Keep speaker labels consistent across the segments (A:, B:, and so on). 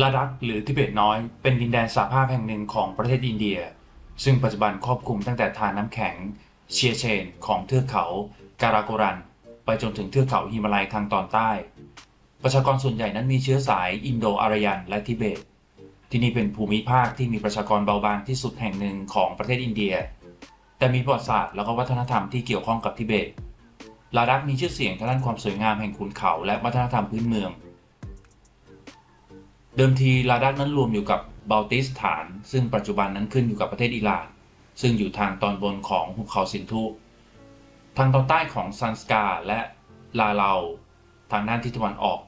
A: ลาดักหรือทิเบตน้อยเป็นดินแดนสหภาพแห่งหนึ่งของประเทศอินเดีย ซึ่งปัจจุบันครอบคลุมตั้งแต่ทานน้ำแข็ง เชียเชนของเทือกเขา การาโกรัน ไปจนถึงเทือกเขาฮิมาลัยทางตอนใต้ ประชากรส่วนใหญ่นั้นมีเชื้อสายอินโดอารยันและทิเบต ที่นี่เป็นภูมิภาคที่มีประชากรเบาบางที่สุดแห่งหนึ่งของประเทศอินเดีย แต่มีประวัติศาสตร์แล้วก็วัฒนธรรมที่เกี่ยวข้องกับทิเบตลาดักมีชื่อเสียงทางด้านความสวยงามแห่งขุนเขาและวัฒนธรรมพื้นเมือง เดิมทีลาดักนั้นรวมอยู่กับบัลติสถาน ซึ่งปัจจุบันนั้นขึ้นอยู่กับประเทศอิหร่าน ซึ่งอยู่ทางตอนบนของหุบเขาสินธุ ทางตอนใต้ของซันสกาและลาเลาทางด้านทิศตะวันออก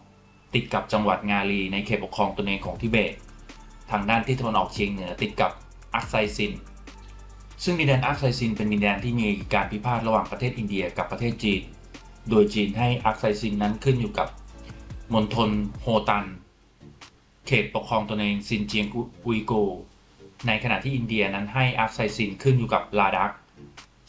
A: ติดกับจังหวัดงาลีในเขตปกครองตนเองของทิเบต ทางด้านทิศตะวันออกเฉียงเหนือติดกับอักไซซิน ซึ่งดินแดนอักไซซินเป็นดินแดนที่มีการพิพาทระหว่างประเทศอินเดียกับประเทศจีน โดยจีนให้อักไซซินนั้นขึ้นอยู่กับมณฑลโฮตัน เขตปกครองตนเองซินเจียงอุยโกในขณะที่อินเดียนั้นให้อักไซซินขึ้นอยู่กับลาดัก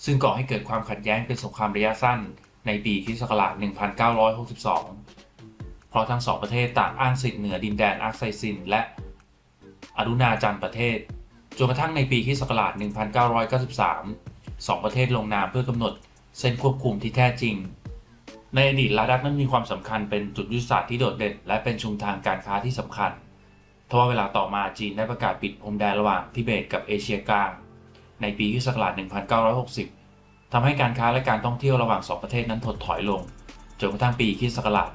A: ซึ่งก่อให้เกิดความขัดแย้งเป็นสงครามระยะสั้นในปีคศักราช1962 เพราะทั้งสองประเทศต่างอ้างสิทธิ์เหนือดินแดนอักไซซินและอรุณาจันประเทศจนกระทั่งในปีคศักราช1993 สองประเทศลงนามเพื่อกำหนดเส้นควบคุมที่แท้จริง ในอดีตลาดักนั้นมีความสำคัญเป็นจุดยุทธศาสตร์ที่โดดเด่นและเป็นชุมทางการค้าที่สำคัญ ทว่าเวลาต่อมาจีนได้ประกาศปิดพรมแดนระหว่างทิเบตกับเอเชียกลาง ในปีคศักราช 1960ทำให้การค้าและการท่องเที่ยวระหว่างสองประเทศนั้นถดถอยลง จนกระทั่งปีคศักราช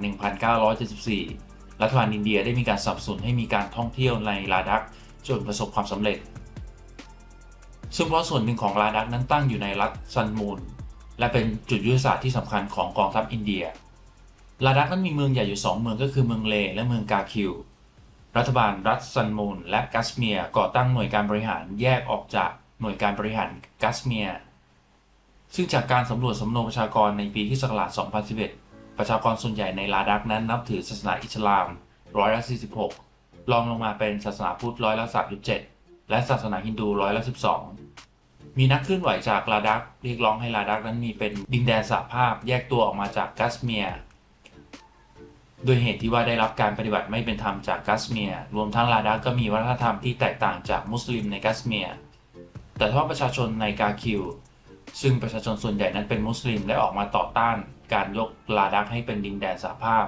A: 1974 รัฐบาลอินเดียได้มีการสนับสนุนให้มีการท่องเที่ยวในลาดักจนประสบความสำเร็จ ซึ่งเพราะส่วนหนึ่งของลาดักนั้นตั้งอยู่ในรัฐซันมูน และเป็นจุดยุทธศาสตร์ที่สำคัญของกองทัพอินเดียลาดักนั้นมีเมืองใหญ่อยู่ 2 เมืองก็คือเมืองเลและเมืองกาคิว รัฐบาลรัฐซันมูนและกัสเมียก่อตั้งหน่วยการบริหารแยกออกจากหน่วยการบริหารกัสเมีย ซึ่งจากการสำรวจสำนวนประชากรในปีที่ศักราช 2011 ประชากรส่วนใหญ่ในลาดักนั้นนับถือศาสนาอิสลามร้อยละ46รองลงมาเป็นศาสนาพุทธร้อยละ37และศาสนาฮินดูร้อยละ12 มีนักเคลื่อนไหวจากลาดักเรียกร้องให้ลาดักนั้นมีเป็นดินแดนสหภาพแยกตัวออกมาจากกัสเมียโดยเหตุที่ว่าได้รับการปฏิบัติไม่เป็นธรรมจากกัสเมีย รวมทั้งลาดักก็มีวัฒนธรรมที่แตกต่างจากมุสลิมในกัสเมีย แต่ทว่าประชาชนในกาคิว ซึ่งประชาชนส่วนใหญ่นั้นเป็นมุสลิมและออกมาต่อต้านการยกลาดักให้เป็นดินแดนสหภาพ